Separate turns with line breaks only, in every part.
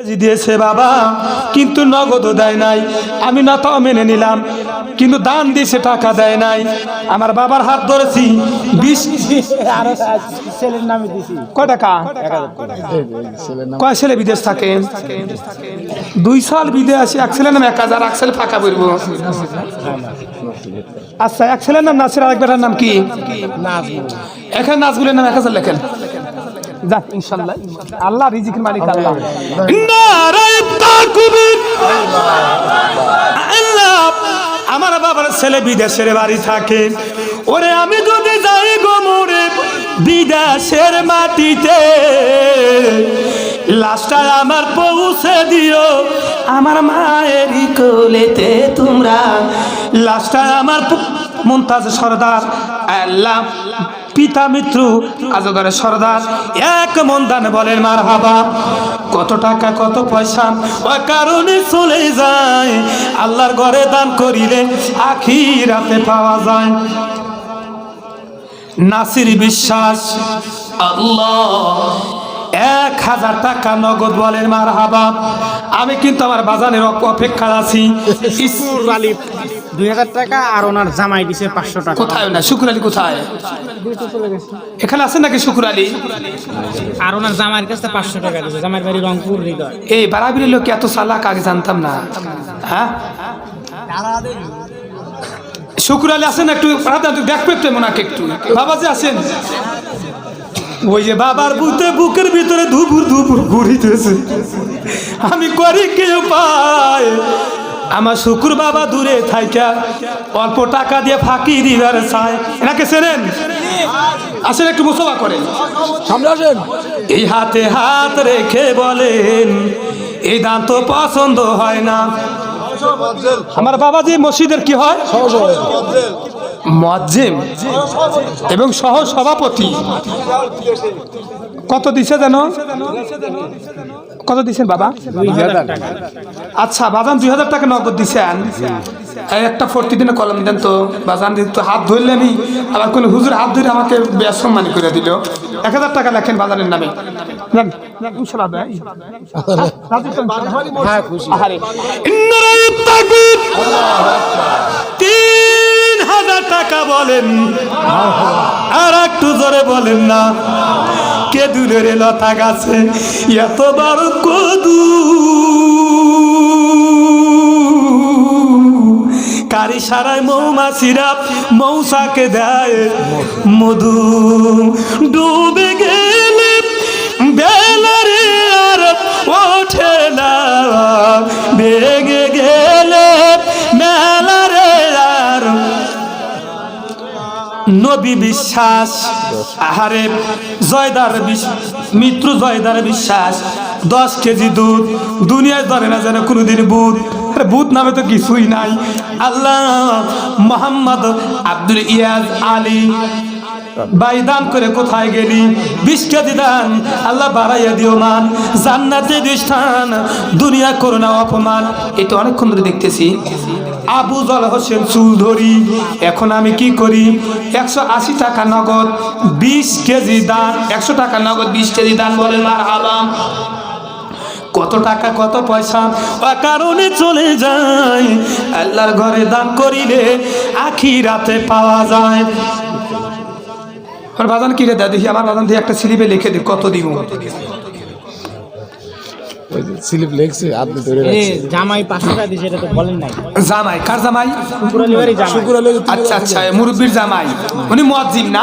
দিয়েছে বাবা কিন্তু নগদ দেয় নাই। আমি না তাও মেনে নিলাম কিন্তু দান দিয়েছে টাকা দেয় নাই। আমার বাবার হাত ধরেছি বিশ
আরও ছেলের নামে দিছি।
কয় টাকা? কয় ছেলে বিদেশ থাকে? দুই সাল বিদেশে এক ছেলে নাম এক হাজার এক ছেলে ফাঁকা বলব আচ্ছা এক ছেলের নাম নাসির আরেক বেটার নাম কি? এখানে নাজগুলের নাম এক হাজার লেখেন। যাক ইনশাল্লাহ। আল্লাহ রিজিকের মালিক আল্লাহ। আল্লাহ। আমার বাবার ছেলে বিদেশের বাড়ি থাকে। ওরে আমি যদি যাই গো মোরে বিদেশের মাটিতে লাশটা আমার পৌঁছে দিও আমার মায়ের কোলেতে তোমরা। লাশটা আমার মুমতাজ সর্দার আল্লাহ। পিতা মিত্রু আজগরের সর্দার, এক মন দান বলেন মার হাবা কত টাকা, কত পয়সা কারণে চলে যায়। আল্লাহর ঘরে দান করিলে আখি রাতে পাওয়া যায়। নাসির বিশ্বাস, আল্লাহ, এক হাজার টাকা নগদ বলেন মার হাবা আমি কিন্তু আমার বাজানের অপেক্ষা আছি।
দুই হাজার টাকা আর ওনার জামাই দিছে পাঁচশো টাকা।
কোথায় না শুকুর আলী কোথায়? এখানে আছেন নাকি শুকুর আলী
আর ওনার জামাইয়ের কাছে পাঁচশো টাকা দিছে। জামাইয়ের বাড়ি রংপুর হৃদয়।
এই বারাবির লোক এত চালাক আগে জানতাম না। হ্যাঁ? শুকুর আলী আছেন একটু? একটু একটু ওনাকে একটু। বাবা যে আছেন? ওই যে বাবার বুতে বুকের ভিতরে ধুপুর ধুপুর ঘুরিতেছে। আমি করি কেউ পায়। আমার শুকুর বাবা দূরে থাইকা অল্প টাকা দিয়ে ফাঁকি দিবার চায় এনাকে চেনেন? আসেন একটু মুসবা করেন।
সামনে আসেন।
এই হাতে হাত রেখে বলেন এই দান তো পছন্দ হয় না। আমার বাবাজি মসজিদের কি হয়? মজ্জেম এবং সহ সভাপতি কত দিছে যেন? কত দিছেন বাবা? আচ্ছা বাজান দুই হাজার টাকা নগদ দিছেন। একটা ফর্তি দিনে কলম দেন তো। বাজান দিন তো হাত ধরলে আমি আবার কোন হুজুর হাত ধরে আমাকে বেসম্মানি করে দিল। এক হাজার টাকা লেখেন বাজানের নামে?
হ্যাঁ।
তিন হাজার টাকা বলেন আর একটু জোরে বলেন না। কে দূরের লতা গাছে? এত বড় কদু। কারি সারায় মৌমাছিরা মৌসাকে দেয় মধু। ডুবে গেলে বেলারে আর ওঠে না। ভেঙে গেলে নবী বিশ্বাস, আহারে জয়দার মিত্র জয়দার বিশ্বাস, দশ কেজি দুধ, দুনিয়ায় ধরে না যেন কোনোদিন বুধ। বুধ নামে তো কিছুই নাই। আল্লাহ মোহাম্মদ আব্দুল ইয়াজ আলী ভাই দান করে কোথায় গেলি? বিশ কেজি দান আল্লাহ বাড়াইয়া দিও মান। জান্নাতে দিষ্ঠান দুনিয়া করোনা অপমান। এটা অনেকক্ষণ ধরে দেখতেছি। আবু জল হোসেন চুল ধরি এখন আমি কি করি? একশো আশি টাকা নগদ বিশ কেজি দান। একশো টাকা নগদ বিশ কেজি দান বলেন মার আলাম কত টাকা কত পয়সা? কারণে চলে যায়। আল্লাহর ঘরে দান করিলে আখি রাতে পাওয়া যায়। আমার বাজান কিনে দেয় দেখি আমার বাজান দিয়ে একটা স্লিপে লিখে দিই কত দিব
স্লিপ লেগছে আপনি ধরে
জামাই পাঁচশো টাকা দিছে এটা তো বলেন নাই
জামাই কার জামাই
শুকুর আলী
আচ্ছা আচ্ছা মুরব্বীর জামাই উনি মুয়াজ্জিম না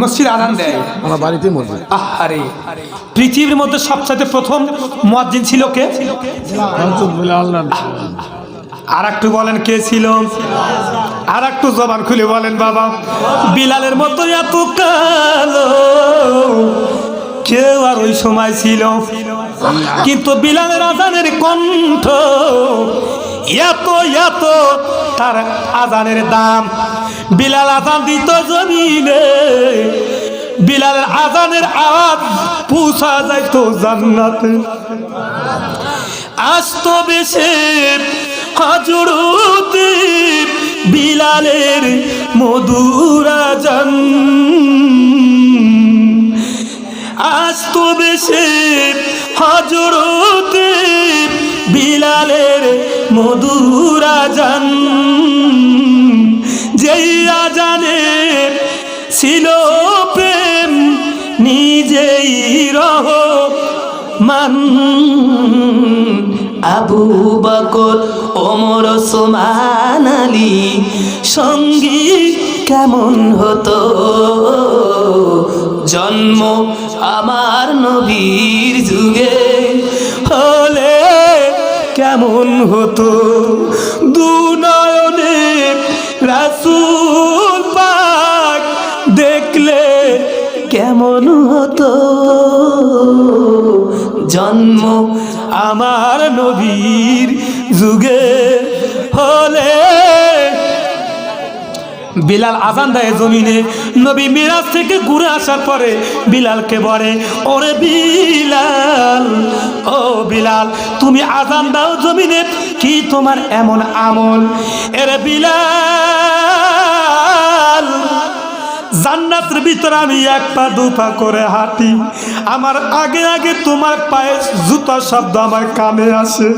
মসজিদ আদান দেয়
আমার বাড়িতে মসজিদ
আহারে পৃথিবীর মধ্যে সবচাইতে প্রথম মুয়াজ্জিন ছিল কে আর একটু বলেন কে ছিল আর একটু জবান খুলে বলেন, বাবা। বিলালের মতো এত কালো, কেউ আর ওই সময় ছিল। কিন্তু বিলালের আজানের কণ্ঠ এত এত, তার আজানের দাম। বিলাল আজান দিত জমিনে, বিলালের আজানের আওয়াজ পুষা যাইতো জান্নাতে। আসতো বেশে হজরতে বিলালের মধুরা জান। আজ তো বেশে হজরতে বিলালের মধুরা জান। যেই আজানের ছিল প্রেম, নিজেই রহ মান আবু বকর, ওমর, ওসমান আলী, সঙ্গী কেমন হতো? জন্ম আমার নবীর যুগে, হলে কেমন হতো? দু রাসুল পাক দেখলে কেমন হতো? জন্ম আমার নবীর যুগে হলে। বিলাল আজান দেয় জমিনে, নবী মিরাজ থেকে ঘুরে আসার পরে বিলালকে বলে, ওরে বিলাল, ও বিলাল, তুমি আজান দাও জমিনে, কি তোমার এমন আমল? এরে বিলাল জান্নাতের ভিতরে আমি এক পা, দু পা করে হাঁটি। আমার আগে আগে তোমার পায়ে জুতা শব্দ আমার কানে আসে।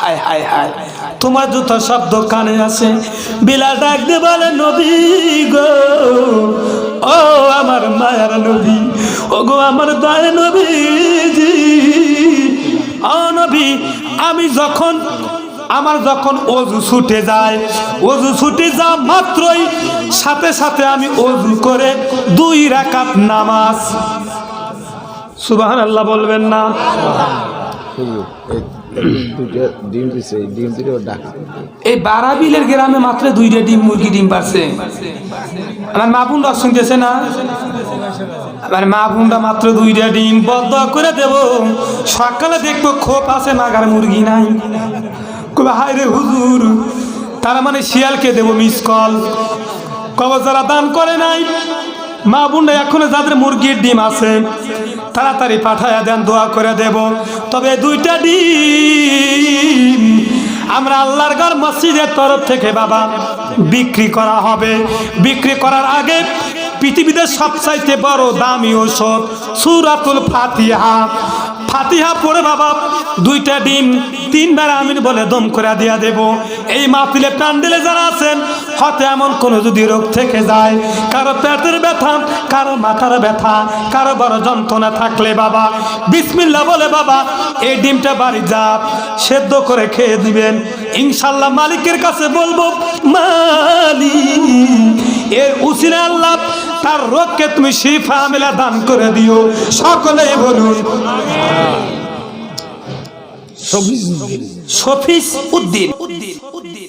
হায় হায় হায়, তোমার জুতো শব্দ কানে আসে। বিলাল ডাক দে বলে, নবী গো, ও আমার মায়ার নবী, ও গো আমার দয় নবীজি। ও নবী, আমি যখন আমার যখন অজু ছুটে যায় অজু ছুটে যা মাত্রই সাথে সাথে আমি অজু করে দুই রাকাত নামাজ। সুবাহ আল্লাহ বলবেন না?
এই
বারাবিলের গ্রামে মাত্র দুইটা ডিম মুরগি ডিম পারছে। আমার মা বোনরা শুনতেছে না? আমার মা বোনরা মাত্র দুইটা ডিম বদ্ধ করে দেব। সকালে দেখব খোপ আছে, মাগার মুরগি নাই। কবে রে হুজুর, তারা মানে শিয়ালকে দেবো মিস কল কবে যারা দান করে নাই, মা বোনরা এখনও যাদের মুরগির ডিম আছে, তাড়াতাড়ি পাঠায়া দেন, দোয়া করে দেব। তবে দুইটা ডিম আমরা আল্লাহর ঘর মসজিদের তরফ থেকে বাবা, বিক্রি করা হবে। বিক্রি করার আগে পৃথিবীতে সবচাইতে বড় দামি ঔষধ সুরাতুল ফাতিহা। ফাতিহা পড়ে বাবা, দুইটা ডিম তিনবার আমিন বলে দম করে দিয়া দেব। এই মাহফিলে প্যান্ডেলে যারা আছেন হতে এমন কোনো যদি রোগ থেকে যায়, কারও পেটের ব্যথা, কারও মাথার ব্যথা, কারও বড় যন্ত্রণা থাকলে বাবা বিসমিল্লা বলে বাবা, এই ডিমটা বাড়ি যা, সেদ্ধ করে খেয়ে দিবেন। ইনশাল্লাহ মালিকের কাছে বলব, মালিক, এর উসিলে আল্লাহ তার রোগকে তুমি শিফা মেলা দান করে দিও। সকলেই বলুন
সফিস
উদ্দিন উদ্দিন উদ্দিন।